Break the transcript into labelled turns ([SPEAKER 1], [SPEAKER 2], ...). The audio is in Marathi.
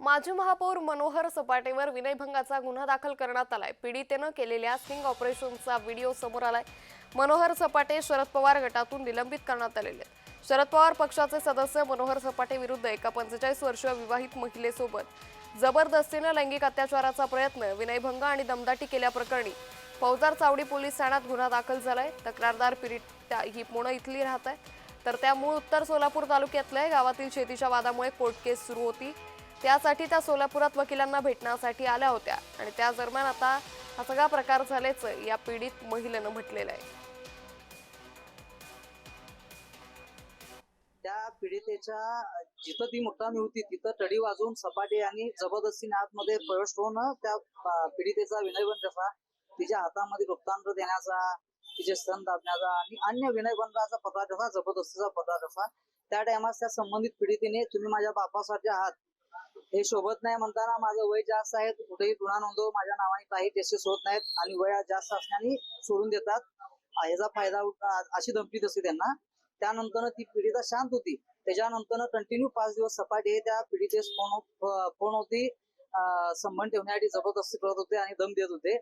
[SPEAKER 1] माजी महापौर मनोहर सपाटेवर विनयभंगाचा गुन्हा दाखल करण्यात आलाय. पीडितेनं केलेल्या स्टिंग ऑपरेशनचा व्हिडिओ समोर आलाय. मनोहर सपाटे शरद पवार गटातून निलंबित करण्यात आलेले शरद पवार पक्षाचे सदस्य मनोहर सपाटे विरुद्ध एका पंचेचाळीस वर्षीय विवाहित महिलेसोबत जबरदस्तीनं लैंगिक अत्याचाराचा प्रयत्न विनयभंग आणि दमदाटी केल्याप्रकरणी फौजदार चावडी पोलीस ठाण्यात गुन्हा दाखल झालाय. तक्रारदार पीडिता ही पुणे इथली राहत आहे तर त्या मूळ उत्तर सोलापूर तालुक्यातल्या गावातील शेतीच्या वादामुळे कोर्ट केस सुरू होती. त्यासाठी त्या सोलापुरात वकिलांना भेटण्यासाठी आल्या होत्या. आणि त्या दरम्यान आता हा सगळा प्रकार झाल्याचं या पीडित महिलेनं म्हटलेलं आहे.
[SPEAKER 2] त्या पीडितेच्या जिथं ती मुक्कामी होती तिथं टडी वाजवून सपाटे आणि जबरदस्तीने आतमध्ये प्रवेश होऊन त्या पीडितेचा विनयबंद कसा तिच्या हातामध्ये वृत्तांत देण्याचा तिचे स्तन दाबण्याचा आणि अन्य विनयबंधाचा पदार्थ असा जबरदस्तीचा पदार्थ असा त्या टायमास त्या संबंधित पीडितेने तुम्ही माझ्या बापासारखे आहात हे शोभत नाही म्हणताना माझं वय जास्त आहे कुठेही गुन्हा नोंदव माझ्या नावाने काही टेस्टेस होत नाहीत आणि वय जास्त असल्याने सोडून देतात. आ, ह्याचा फायदा अशी धमकी असते त्यांना. त्यानंतर ती पीडिता शांत होती. त्याच्यानंतर कंटिन्यू पाच दिवस सपाटे त्या पीडितेस फोन फोन होती संबंध ठेवण्यासाठी जबरदस्ती करत होते आणि दम देत होते.